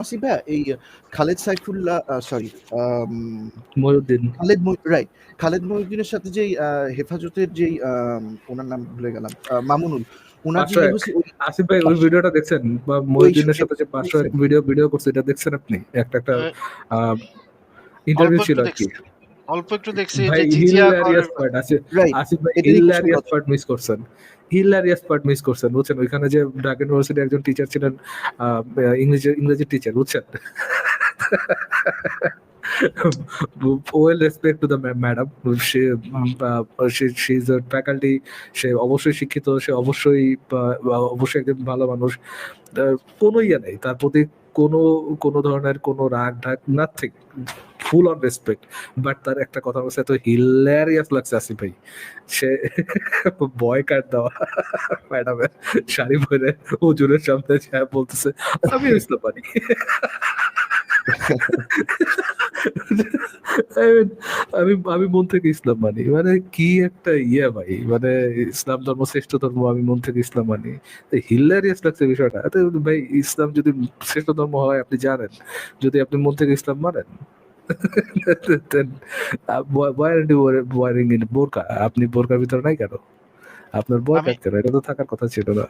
এই Khaled Saifullah sorry Mohiuddin Khaled right Khaled মহিউদ্দিনের সাথে যেই আহ, হেফাজতের যেই আহ, ওনার নাম ভুলে গেলাম আহ, মামুনুল ওনার যে আসিফ ভাই ওই ভিডিওটা দেখছেন? বা মহিউদ্দিনের সাথে যে পাঁচশো এক ভিডিও ভিডিও করছে এটা দেখছেন আপনি? একটা একটা ইন্টারভিউ ছিল আর কি। অল্প একটু দেখছি যে জিজিয়া পার্ট আসিফ আসিফ ভাই হিলারিয়াস পার্ট মিস করছেন। হিলারিয়াস পার্ট মিস করছেন বুঝছেন? ওইখানে যে ঢাকা ইউনিভার্সিটির একজন টিচার ছিলেন ইংরেজি ইংরেজি টিচার বুঝছেন? Well respect to the madam সে সে ইজ ফ্যাকাল্টি সে অবশ্যই শিক্ষিত সে অবশ্যই অবশ্যই একজন ভালো মানুষ। কোনো ইয়ে নেই তার প্রতি কোনো কোনো ধরনের কোনো রাগ ঢাক nothing full on respect but তার একটা কথা বলছে তো হিলারিয়াস লাগছে আসিফ ভাই। সে বয় কাট দেওয়া ম্যাডামের শাড়ি পরে হুজুরের সামনে যা বলতেছে, আমি ইসলাম পারি। আমি আমি মন থেকে ইসলাম মানি। মানে কি একটা ইয়ে ভাই মানে ইসলাম ধর্ম, শ্রেষ্ঠ ধর্ম, আমি মন থেকে ইসলাম মানি। হিলারিয়াস লাগছে বিষয়টা। ভাই, ইসলাম যদি শ্রেষ্ঠ ধর্ম হয়, আপনি জানেন। যদি আপনি মন থেকে ইসলাম মানেন বোরকা আপনি বোরকার ভিতরে নাই কেন? আপনার বয় কেন এটা তো থাকার কথা ছিল না।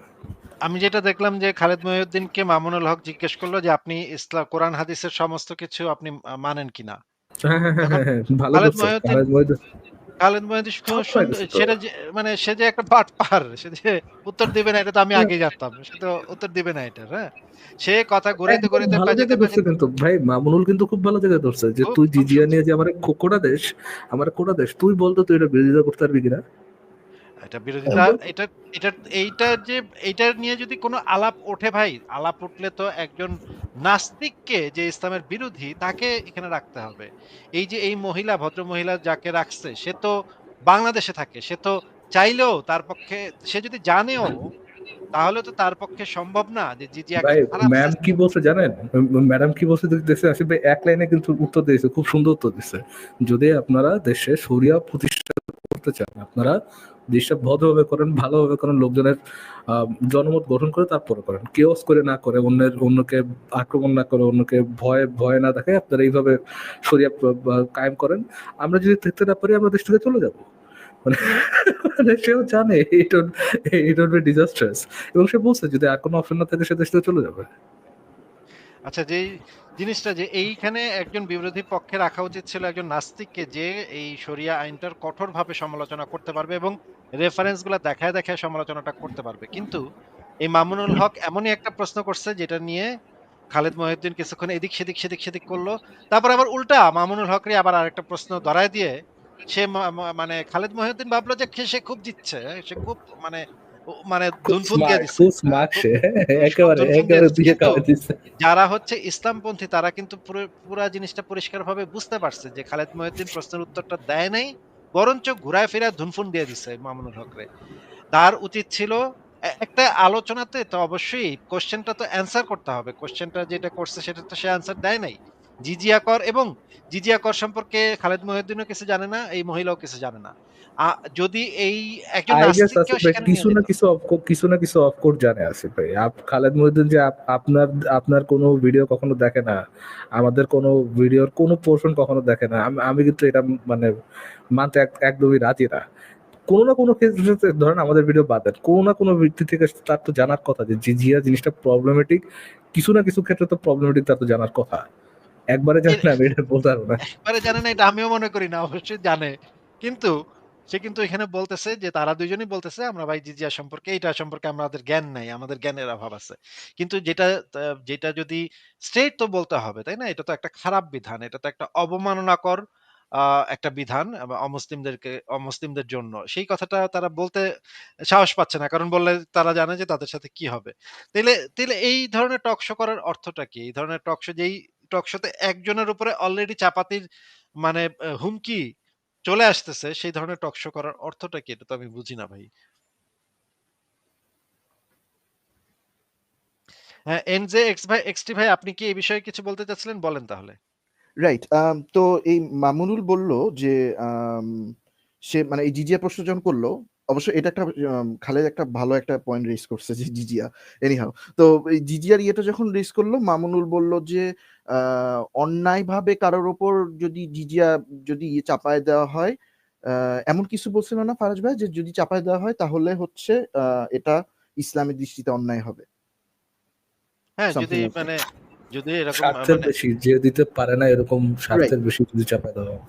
আমি যেটা দেখলাম যে খালেদ মহিউদ্দিনকে মামুনুল হক জিজ্ঞেস করল যে আপনি ইসলাম কোরআন হাদিসের সমস্ত কিছু আপনি মানেন কিনা? হ্যাঁ হ্যাঁ হ্যাঁ ভালো খালেদ মহিউদ্দিন- খালেদ তো। সেটা মানে সে যে একটা পাট পার সে যে উত্তর দিবে না এটা তো আমি আগে জানতাম সে তো উত্তর দিবে না এটা হ্যাঁ? সে কথা ঘুরাইতে একদম ঘুরাইতে বাজাতে ধরছে কিন্তু। ভাই মামুনুল কিন্তু খুব ভালো জায়গায় ধরছে যে তুই জিজিয়া নিয়ে যে আমার কোকোড়া দেশ আমার কোটা দেশ তুই বলতো তুই এটা বিরোধিতা করতে পারবি কিনা? এটা বিরোধিতা এটা এটা এইটা যে এইটা নিয়ে যদি কোনো আলাপ ওঠে ভাই আলাপ উঠলে তো একজন নাস্তিককে যে ইসলামের বিরোধী তাকে এখানে রাখতে হবে। এই যে এই মহিলা ভদ্র মহিলা যাকে রাখছে সে তো বাংলাদেশে থাকে সে তো চাইলেও তার পক্ষে সে যদি জানেও তাহলে তো তার পক্ষে সম্ভব না যে জিজি ম্যাম কি বলছে জানেন? ম্যাডাম কি বলছে আসিফ ভাই এক লাইনে কিন্তু উত্তর দিয়েছে খুব সুন্দর উত্তর দিচ্ছে যদি আপনারা দেশে সরিয়া প্রতিষ্ঠা করতে চান আপনারা দেশটা ভদ্রভাবে করেন, ভালোভাবে করেন, লোকজনের জনমত গঠন করে তারপরে করেন। কেওস করে না করে, অন্যের, অন্যকে আক্রমণ না করে, অন্যকে ভয়ে, ভয় না দেখে আপনারা এইভাবে সরিয়া কায়েম করেন। আমরা যদি দেখতে না পারি, আমরা দেশ থেকে চলে যাব। মানে মানে সেও জানে এবং সে বলছে, যদি আর কোনো অপশন না থাকে, সে দেশ থেকে চলে যাবে। আচ্ছা যেই জিনিসটা যে এইখানে একজন বিরোধী পক্ষে রাখা উচিত ছিল একজন নাস্তিককে যে এই শরিয়া আইনটার কঠোরভাবে সমালোচনা করতে পারবে এবং রেফারেন্সগুলা দেখায় দেখায় সমালোচনাটা করতে পারবে। কিন্তু এই মামুনুল হক এমনই একটা প্রশ্ন করছে যেটা নিয়ে খালেদ মহিউদ্দিন কিছুক্ষণ এদিক সেদিক সেদিক সেদিক করল। তারপর আবার উল্টা মামুনুল হকরে আবার আরেকটা প্রশ্ন ধরায় দিয়ে সে মানে খালেদ মহিউদ্দিন ভাবলো যে সে খুব জিতছে, সে খুব মানে মানে যারা হচ্ছে ইসলামপন্থী তারা কিন্তু পুরো জিনিসটা পরিষ্কারভাবে বুঝতে পারছে যে খালেদ মহিউদ্দিন প্রশ্নের উত্তরটা দেয় নাই বরঞ্চ ঘুরায় ফিরায় ধুনফুন দিয়ে দিচ্ছে মামুনুল হকরে। তার উচিত ছিল একটা আলোচনাতে তো অবশ্যই কোশ্চেনটা তো অ্যান্সার করতে হবে। কোশ্চেনটা যেটা করছে সেটা তো সে অ্যান্সার দেয় নাই। জিজিয়া কর এবং জিজিয়া কর সম্পর্কে খালেদ মহিউদ্দিনও কিছু জানে না এই মহিলাও কিছু জানে না। যদি এই একজন কিছু না কিছু কিছু না কিছু অফকোর্স জানে আসিফ ভাই। আপ- খালেদ মহিউদ্দিন যে আপনার আপনার কোনো ভিডিও কখনো দেখে না আমাদের কোনো ভিডিওর কোনো পোর্শন কখনো দেখে না। আমি কিন্তু এটা মানে মানতে এক- একদমই রাজি না। কোনো না কোনো ক্ষেত্রে ধরেন আমাদের ভিডিও বাদ দেন কোনো না কোনো ব্যক্তি থেকে তার তো জানার কথা যে জিজিয়া জিনিসটা প্রবলেমেটিক কিছু না কিছু ক্ষেত্রে তো প্রবলেমেটিক তার তো জানার কথা। একবারে জানি না এটা বলতে না। একবারে জানে না, এটা আমিও মনে করি না, অবশ্যই জানে। কিন্তু সে কিন্তু এখানে বলতেছে যে তারা দুইজনই বলতেছে, আমরা ভাই জিজিয়া সম্পর্কে এটা সম্পর্কে আমাদের জ্ঞান নাই, আমাদের জ্ঞানের অভাব আছে। কিন্তু যেটা যেটা যদি স্ট্রেট তো বলতে হবে, তাই না? এটা তো একটা খারাপ বিধান, এটা তো একটা অবমাননাকর একটা বিধান অমুসলিমদেরকে, অমুসলিমদের জন্য। সেই কথাটা তারা বলতে সাহস পাচ্ছে না, কারণ বললে তারা জানে যে তাদের সাথে কি হবে। তাইলে তাইলে এই ধরনের টকশো করার অর্থটা কি? এই ধরনের টকশো যেই টকশোতে একজনের উপরে অলরেডি চাপাতির মানে হুমকি চলে আসতেছে, সেই ধরনের টকশো করার অর্থটা কি? এটা তো আমি বুঝি না ভাই। হ্যাঁ এনজে, এক্স ভাই এক্সটি ভাই, আপনি কি এই বিষয়ে কিছু বলতে চাচ্ছিলেন? বলেন তাহলে। রাইট তো এই মামুনুল বলল যে সে মানে এই জিজিয়া প্রশ্ন যখন করল অবশ্য এটা একটা খালেদ একটা ভালো একটা পয়েন্ট রেস করছে যে জিজিয়া। এনিহাউ তো এই জিজিয়ার ইয়েটা যখন রেস করল মামুনুল বলল যে অন্যায়ভাবে কারোর ওপর যদি জিজিয়া যদি ইয়ে চাপায় দেওয়া হয়, এমন কিছু বলছিল না ফারাজ ভাই? যে যদি চাপায় দেওয়া হয় তাহলে হচ্ছে এটা ইসলামের দৃষ্টিতে অন্যায় হবে। হ্যাঁ, যদি। মানে যদি এরকম স্বার্থের মানে বেশি যে দিতে পারে না এরকম স্বার্থের বেশি যদি চাপায় দেওয়া হয়।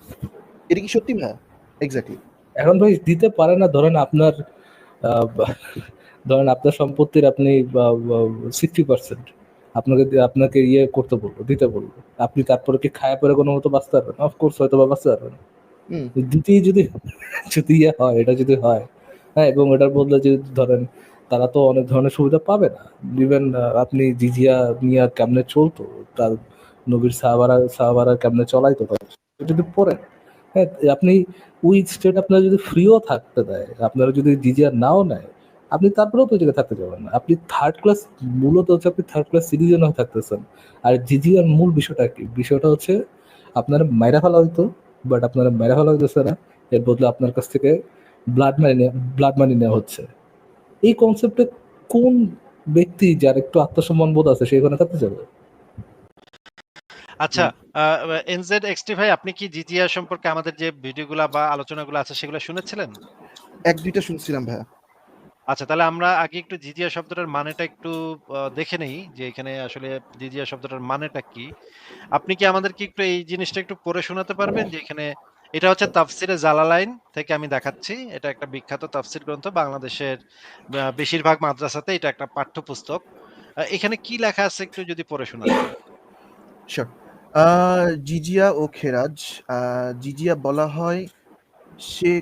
এটা কি সত্যি ভাইয়া? এক্সাক্টলি। এখন ভাই দিতে পারে না ধরেন আপনার ধরেন আপনার সম্পত্তির আপনি সিক্সটি পার্সেন্ট আপনাকে আপনাকে ইয়ে করতে বলল, দিতে বলল। আপনি তারপরে কি খায়া পরে কোনো মতো বাঁচতে পারবেন? অফ কোর্স হয়তোবা বাঁচতে পারবেন। হুম। দিতেই যদি যদি ইয়ে হয়, এটা যদি হয়, হ্যাঁ? এবং এটার বদলে যদি ধরেন তারা তো অনেক ধরনের সুবিধা পাবে না। ইভেন আপনি জিজিয়া নিয়ে কেমনে চলতো? তার নবীর সাহাবারা সাহাবারা কেমনে চলাইতো? যদি পড়েন, হ্যাঁ? আপনি ওই স্টেট আপনারা যদি ফ্রিও থাকতে দেয়, আপনারা যদি জিজিয়া নাও নেয়, আপনি তারপরেও তো জায়গায় থাকতে যাবেন। আপনি থার্ড ক্লাস মূলত হচ্ছে আপনি থার্ড ক্লাস সিটিজেন হয়ে থাকতেছেন। আর জিজিয়ার মূল বিষয়টা কি? বিষয়টা হচ্ছে আপনারা মাইরা ফেলা হইতো, বাট আপনারা মাইরা ফেলা হইতেছে না। এর বদলে আপনার কাছ থেকে ব্লাড মানি ব্লাড মানি নেওয়া হচ্ছে। এই কনসেপ্টে কোন ব্যক্তি যার একটু আত্মসম্মান বোধ আছে সে এখানে থাকতে চাবে? আচ্ছা। আ আ ভাই আপনি কি জিজিয়া সম্পর্কে আমাদের যে ভিডিওগুলা বা আলোচনাগুলো আছে সেগুলো শুনেছিলেন? ১-২ টা শুনছিলাম ভাইয়া। আচ্ছা, তাহলে আমরা আগে একটু জিজিয়া শব্দটার মানেটা একটু দেখে নেই যে এখানে আসলে জিজিয়া শব্দটার মানেটা কি? আপনি কি আমাদেরকে একটু এই জিনিসটা একটু পড়ে শোনাতে পারবেন? যে এখানে এটা হচ্ছে তাফসিরে জালালাইন থেকে আমি দেখাচ্ছি। এটা একটা বিখ্যাত তাফসির গ্রন্থ। বাংলাদেশের বেশিরভাগ মাদ্রাসাতে এটা একটা পাঠ্যপুস্তক। এখানে কি লেখা আছে একটু যদি পড়ে শোনাতেন? জিজিয়া ও খেরাজ জিজিয়া বলা হয় সে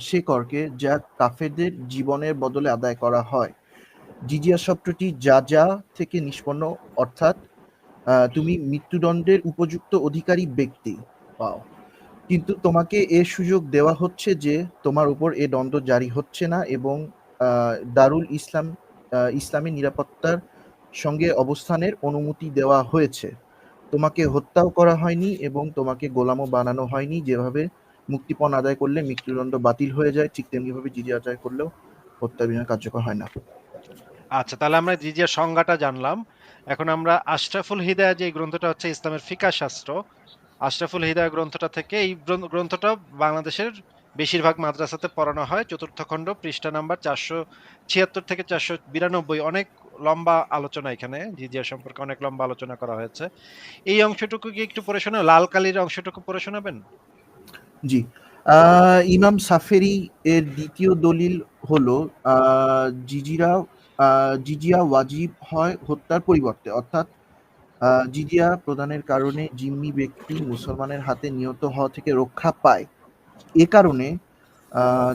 সে করকে যা কাফেরদের জীবনের বদলে আদায় করা হয়। জিজিয়া শব্দটি যাজা থেকে নিষ্পন্ন, অর্থাৎ তুমি মৃত্যুদণ্ডের উপযুক্ত অধিকারী ব্যক্তি। ওয়াও! কিন্তু তোমাকে এ সুযোগ দেওয়া হচ্ছে যে তোমার উপর এ দণ্ড জারি হচ্ছে না এবং দারুল ইসলাম, আ, ইসলামী নিরাপত্তার সঙ্গে অবস্থানের অনুমতি দেওয়া হয়েছে। তোমাকে হত্যাও করা হয়নি এবং তোমাকে গোলামও বানানো হয়নি। যেভাবে মুক্তিপণ আদায় করলে মৃত্যুদণ্ড বাতিল হয়ে যায় ঠিক তেমনিভাবে জিজিয়া আদায় করলেও হত্যার বিনিময়ে কার্যকর হয় না। আচ্ছা, তাহলে আমরা জিজিয়ার সংজ্ঞাটা জানলাম। এখন আমরা আশরাফুল হিদায়া যে গ্রন্থটা হচ্ছে ইসলামের ফিকা শাস্ত্র। আশরাফুল হিদায়া গ্রন্থটা থেকে এই গ্রন্থটা বাংলাদেশের বেশিরভাগ মাদ্রাসাতে পড়ানো হয়। চতুর্থ খণ্ড পৃষ্ঠা নাম্বার ৪৭৬ থেকে ৪৯২ অনেক লম্বা আলোচনা এখানে, জিজিয়া সম্পর্কে অনেক লম্বা আলোচনা করা হয়েছে। এই অংশটুকু কি একটু পড়ে শোনা, লাল কালির অংশটুকু পড়ে শোনাবেন? জি। ইমাম সাফেরি এর দ্বিতীয় দলিল হলো জিজিরা জিজিয়া ওয়াজিব হয় হত্যার পরিবর্তে। অর্থাৎ জিজিয়া প্রদানের কারণে জিম্মি ব্যক্তি মুসলমানের হাতে নিহত হওয়া থেকে রক্ষা পায়। এ কারণে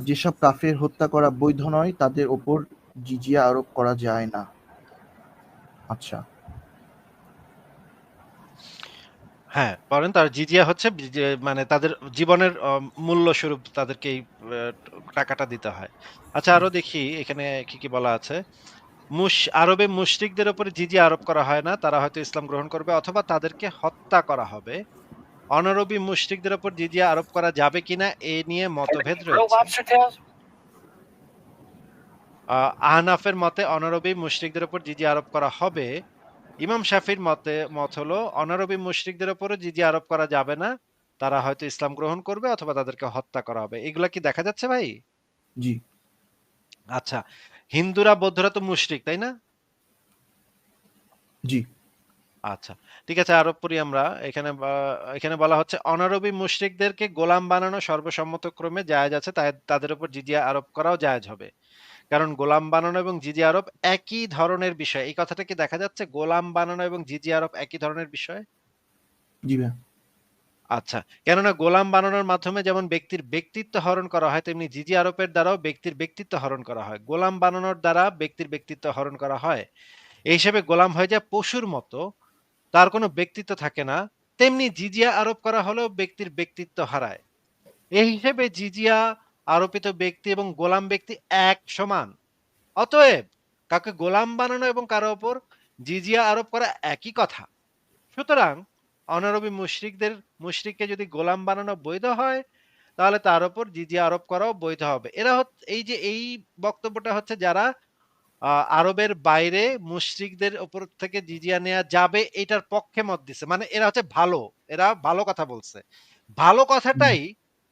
যেসব কাফের হত্যা করা বৈধ নয়, তাদের ওপর জিজিয়া আরোপ করা যায় না। আচ্ছা। হ্যাঁ, পড়েন তার জিজিয়া হচ্ছে যে মানে তাদের জীবনের অ মূল্য স্বরূপ তাদেরকে এই আ টাকাটা দিতে হয়। আচ্ছা আরও দেখি এখানে কি, কি বলা আছে? মুশ আরবে মুশরিকদের উপরে জিজিয়া আরোপ করা হয় না। তারা হয়তো ইসলাম গ্রহণ করবে অথবা তাদেরকে হত্যা করা হবে। অনারবি মুশরিকদের উপর জিজিয়া আরোপ করা যাবে কিনা এ নিয়ে মতভেদ রয়েছে। আহনাফের মতে অনারবি মুশরিকদের উপর জিজিয়া আরোপ করা হবে। ইমাম শাফির মতে মত হলো অনারবি মুশরিকদের উপরও জিজি আরোপ করা যাবে না। তারা হয়তো ইসলাম গ্রহণ করবে অথবা তাদেরকে হত্যা করা হবে। এগুলা কি দেখা যাচ্ছে ভাই? জি। আচ্ছা। হিন্দুরা বৌদ্ধরা তো মুশরিক, তাই না? জি। আচ্ছা। ঠিক আছে আরোপ করি আমরা। এখানে এখানে বলা হচ্ছে অনারবি মুশরিকদেরকে গোলাম বানানো সর্বসম্মতক্রমে জায়েজ আছে। তাই তাদের উপর জিজিয়া আরোপ করাও জায়েজ হবে। কারণ গোলাম বানানো এবং জিজিয়া আরব একই ধরনের বিষয়। এই কথাটা কি দেখা যাচ্ছে? গোলাম বানানো এবং জিজিয়া আরব একই ধরনের বিষয়? জি ভাইয়া। আচ্ছা। কেননা গোলাম বানানোর মাধ্যমে যেমন ব্যক্তির ব্যক্তিত্ব হরণ করা হয় তেমনি জিজি আরোপের দ্বারাও ব্যক্তির ব্যক্তিত্ব হরণ করা হয়। গোলাম বানানোর দ্বারা ব্যক্তির ব্যক্তিত্ব হরণ করা হয়। এই হিসেবে গোলাম হয়ে যায় পশুর মতো। তার কোনো ব্যক্তিত্ব থাকে না। তেমনি জিজিয়া আরোপ করা হলেও ব্যক্তির ব্যক্তিত্ব হারায়। এই হিসেবে জিজিয়া আরোপিত ব্যক্তি এবং গোলাম ব্যক্তি এক সমান। অতএব কাউকে গোলাম বানানো এবং কারও ওপর জিজিয়া আরোপ করা একই কথা। সুতরাং অনারবি মুশরিকদের মুশরিককে যদি গোলাম বানানো বৈধ হয়, তাহলে তার ওপর জিজিয়া আরোপ করাও বৈধ হবে। এরা এই যে এই বক্তব্যটা হচ্ছে যারা আরবের বাইরে মুশরিকদের ওপর থেকে জিজিয়া নেওয়া যাবে এটার পক্ষে মত দিছে। মানে এরা হচ্ছে ভালো। এরা ভালো কথা বলছে। ভালো কথাটাই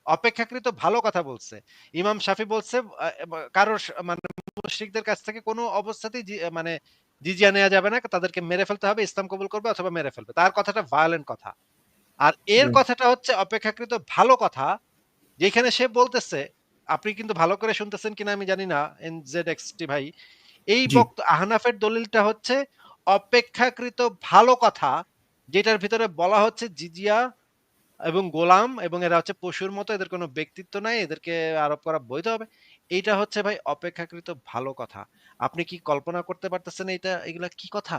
অপেক্ষাকৃত ভালো কথা বলছে। ইমাম শাফি বলছে আ এব কারও মানে মুশরিকদের কাছ থেকে কোনো অবস্থাতেই মানে জিজিয়া নেওয়া যাবে না। তাদেরকে মেরে ফেলতে হবে, ইসলাম কবুল করবে অথবা মেরে ফেলবে। তার কথাটা ভায়োলেন্ট কথা। আর এর কথাটা হচ্ছে অপেক্ষাকৃত ভালো কথা, যেখানে সে বলতেছে, আপনি কিন্তু ভালো করে শুনতেছেন কিনা আমি জানি না NZXT ভাই। এই জি। বক্ত আহনাফের দলিলটা হচ্ছে অপেক্ষাকৃত ভালো কথা, যেটার ভিতরে বলা হচ্ছে জিজিয়া এবং গোলাম এবং এরা হচ্ছে পশুর মতো এদের কোনো ব্যক্তিত্ব নাই, এদেরকে আরোপ করা বৈধ হবে। এইটা হচ্ছে ভাই অপেক্ষাকৃত ভালো কথা। আপনি কি কল্পনা করতে পারতেছেন এইটা এগুলা কি কথা?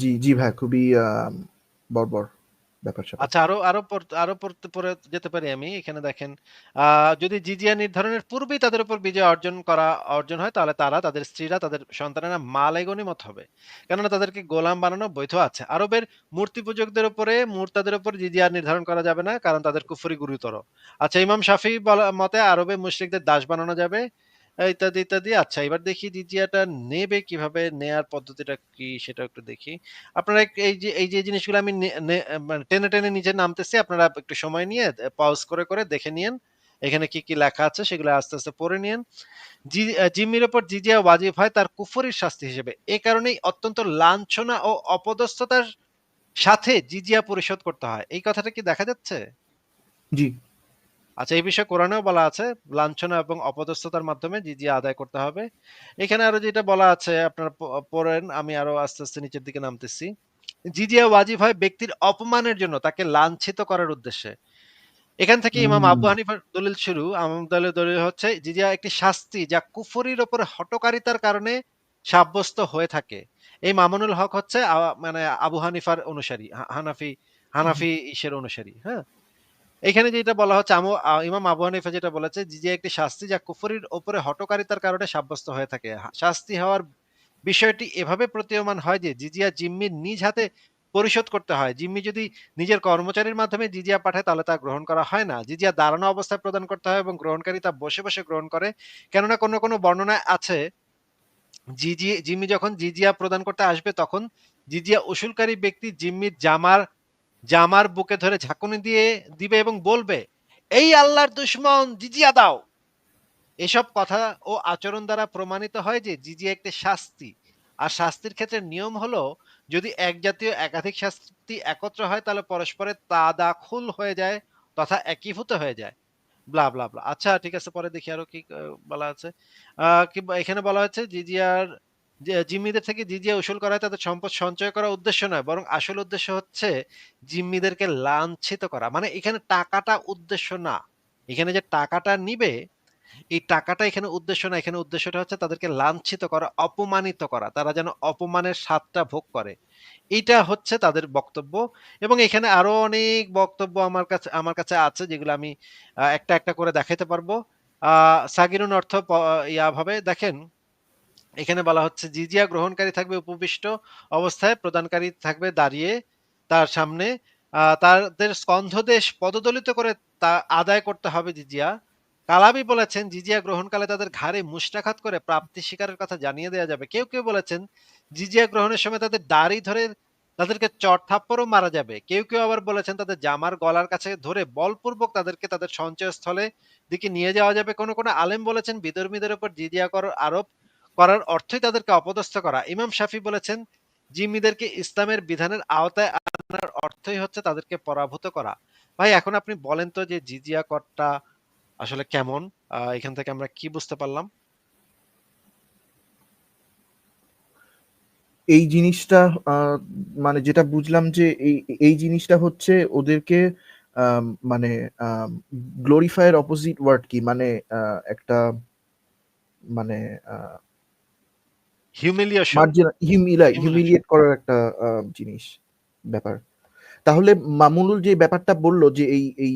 জি, জি ভাই খুবই বর্বর ব্যাপার-স্যাপার। আচ্ছা আরও আরও আরও পড়ে যেতে পারি আমি। এখানে দেখেন, যদি পূর্বেই তাদের উপর বিজয় অর্জন করা অর্জন হয় তাহলে তারা, তাদের স্ত্রীরা, তাদের সন্তানেরা মালে গনিমত হবে। কেননা তাদেরকে গোলাম বানানো বৈধ আছে। আরবের মূর্তি পূজকদের উপরে মুরতাদের উপর জিজিয়া নির্ধারণ করা যাবে না কারণ তাদের কুফরি গুরুতর। আচ্ছা ইমাম শাফি মতে আরবে মুশরিকদের দাস বানানো যাবে। ইত্যাদি, ইত্যাদি। আচ্ছা এবার দেখি জিজিয়াটা নেবে কীভাবে? নেয়ার পদ্ধতিটা কি সেটা একটু দেখি। আপনারা এই যে এই যে জিনিসগুলো আমি মানে টেনে, টেনে নিচে নামতেছি আপনারা একটু সময় নিয়ে পজ করে, করে দেখে নিয়েন। এখানে কি, কি লেখা আছে সেগুলো আস্তে, আস্তে পড়ে নিয়েন। জি জিম্মির উপর জিজিয়া ওয়াজিব হয় তার কুফরির শাস্তি হিসেবে। এ কারণেই অত্যন্ত লাঞ্ছনা ও অপদস্থতার সাথে জিজিয়া পরিশোধ করতে হয়। এই কথাটা কি দেখা যাচ্ছে? জি। আচ্ছা এই বিষয়ে কোরআনেও বলা আছে লাঞ্ছনা এবং অপদস্থতার মাধ্যমে জিজিয়া আদায় করতে হবে। এখানে আরও যেটা বলা আছে আপনারা পড়েন আমি আরও আস্তে, আস্তে নিচের দিকে নামতেছি। জিজিয়া ওয়াজিব হয় ব্যক্তির অপমানের জন্য তাকে লাঞ্ছিত করার উদ্দেশ্যে। এখান থেকে ইমাম আবু হানিফার দলিল শুরু। আমার দলের দলিল হচ্ছে জিজিয়া একটি শাস্তি যা কুফরির উপর হঠকারিতার কারণে সাব্যস্ত হয়ে থাকে। এই মামুনুল হক হচ্ছে মানে আবু হানিফার অনুসারী। হানাফি হানাফি ইসের অনুসারী। হ্যাঁ? এখানে যেটা বলা হচ্ছে ইমাম আবু হানিফা যেটা বলেছে জিজিয়া একটি শাস্তি যা কুফরির উপরে হঠকারিতার কারণে সাব্যস্ত হয়ে থাকে। শাস্তি হওয়ার বিষয়টি এভাবে প্রতীয়মান হয় যে জিজিয়া জিম্মির নিজ হাতে পরিশোধ করতে হয়। জিম্মি যদি নিজের কর্মচারীর মাধ্যমে জিজিয়া পাঠায় তাহলে তা গ্রহণ করা হয় না। জিজিয়া দাঁড়ানো অবস্থায় প্রদান করতে হয় এবং গ্রহণকারী তা বসে, বসে গ্রহণ করে। কেননা কোনো, কোনো বর্ণনায় আছে জিজি জিম্মি যখন জিজিয়া প্রদান করতে আসবে তখন জিজিয়া উসুলকারী ব্যক্তি জিম্মির জামার জামার বুকে ধরে ঝাঁকুনি দিয়ে দিবে এবং বলবে, "এই আল্লাহর দুশমন জিজিয়া দাও।" এসব কথা ও আচরণ দ্বারা প্রমাণিত হয় যে জিজিয়া একটি শাস্তি। আর শাস্তির ক্ষেত্রে নিয়ম হলো যদি এক জাতীয় একাধিক শাস্তি একত্র হয় তাহলে পরস্পরের তাদাখুল হয়ে যায় তথা একীভূত হয়ে যায়। Blah, blah, blah. আচ্ছা ঠিক আছে পরে দেখি আরও কি বলা আছে। কিংবা এখানে বলা হয়েছে জিজিয়ার জিম্মিদের থেকে জিজিয়া উসুল করা তাদের সম্পদ সঞ্চয় করার উদ্দেশ্য নয় বরং আসল উদ্দেশ্য হচ্ছে জিম্মিদেরকে লাঞ্ছিত করা। মানে এখানে টাকাটা উদ্দেশ্য না। এখানে যে টাকাটা নিবে, এই টাকাটা এখানে উদ্দেশ্য না। এখানে উদ্দেশ্যটা হচ্ছে তাদেরকে লাঞ্ছিত করা, অপমানিত করা। তারা যেন অপমানের স্বাদটা ভোগ করে। এইটা হচ্ছে তাদের বক্তব্য এবং এখানে আরও অনেক বক্তব্য আমার কাছে আমার কাছে আছে যেগুলো আমি একটা, একটা করে দেখাইতে পারব। আ সাগিরুন অর্থ ইয়া ভাবে দেখেন, এখানে বলা হচ্ছে জিজিয়া গ্রহণকারী থাকবে উপবিষ্ট অবস্থায়, প্রদানকারী থাকবে দাঁড়িয়ে তার সামনে। তাদের স্কন্ধদেশ পদদলিত করে তা আদায় করতে হবে জিজিয়া। কালাবী বলেছেন জিজিয়া গ্রহণকালে তাদের ঘাড়ে মুষ্টাঘাত করে প্রাপ্তি শিকারের কথা জানিয়ে দেওয়া যাবে। কেউ, কেউ বলেছেন জিজিয়া গ্রহণের সময় তাদের দাড়ি ধরে তাদেরকে চড়-থাপ্পড়ও মারা যাবে। কেউ, কেউ আবার বলেছেন তাদের জামার গলার কাছে ধরে বলপূর্বক তাদেরকে তাদের সঞ্চয়স্থলে দিকে নিয়ে যাওয়া যাবে। কোনো কোনো আলেম বলেছেন বিধর্মীদের উপর জিজিয়া কর আরোপ করার অর্থই তাদেরকে অপদস্থ করা। ইমাম শাফি বলেছেন, জিম্মিদেরকে ইসলামের বিধানের আওতায় আনার অর্থই হচ্ছে তাদেরকে পরাভূত করা। ভাই, এখন আপনি বলেন তো যে জিজিয়া করটা আসলে কেমন? এখান থেকে আমরা কি বুঝতে পারলাম? এই জিনিসটা মানে যেটা বুঝলাম যে এই এই জিনিসটা হচ্ছে ওদেরকে মানে আ গ্লোরিফাই অপোজিট ওয়ার্ড কি? মানে একটা মানে হিউমিলিয়েশন। হিউমিলিয়েট করার একটা জিনিস, ব্যাপার। তাহলে মামুনুল যে ব্যাপারটা বলল যে এই, এই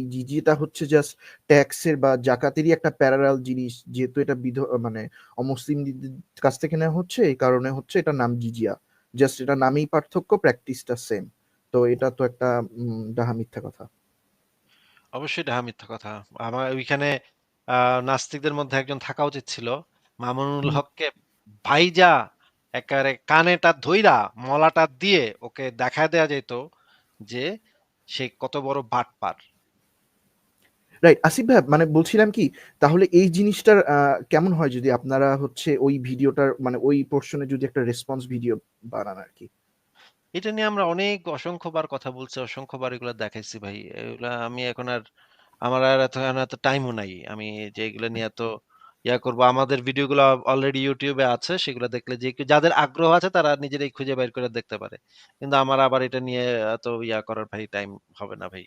হচ্ছে জাস্ট ট্যাক্সের বা জাকাতেরই একটা জিনিস। যেহেতু এটা বিধ মানে অমুসলিমদের কাছ থেকে নেওয়া হচ্ছে এই কারণে হচ্ছে এটার নাম জিজিয়া। জাস্ট এটার নামেই পার্থক্য, প্র্যাকটিসটা সেম। তো এটা তো একটা ডাহা মিথ্যা কথা। অবশ্যই ডাহা মিথ্যা কথা। আমার ওইখানে নাস্তিকদের মধ্যে একজন থাকা উচিত ছিল। মামুনুল হককে ভাইজা একেবারে কানেটা ধইরা মলাটা দিয়ে ওকে দেখায় দেয়া যেত যে সে কত বড় বাটপার। রাইট। আসিফ ভাইয়া মানে বলছিলাম কি তাহলে এই জিনিসটার কেমন হয় যদি আপনারা হচ্ছে ওই ভিডিওটার মানে ওই পোরশন যদি একটা রেসপন্স ভিডিও বানান আরকি? এটা নিয়ে আমরা অনেক অসংখ্যবার কথা বলছি, অসংখ্যবার এগুলো দেখাইছি ভাই। এগুলা আমি এখন আর আমার আর এত টাইমও নাই। আমি যে এগুলা নিয়ে এত ইয়া করব। আমাদের ভিডিওগুলো অলরেডি ইউটিউবে আছে। সেগুলো দেখলে যে যাদের আগ্রহ আছে তারা নিজেরাই খুঁজে বের করে দেখতে পারে। কিন্তু আমার আবার এটা নিয়ে এত ইয়া করার ভাই টাইম হবে না ভাই।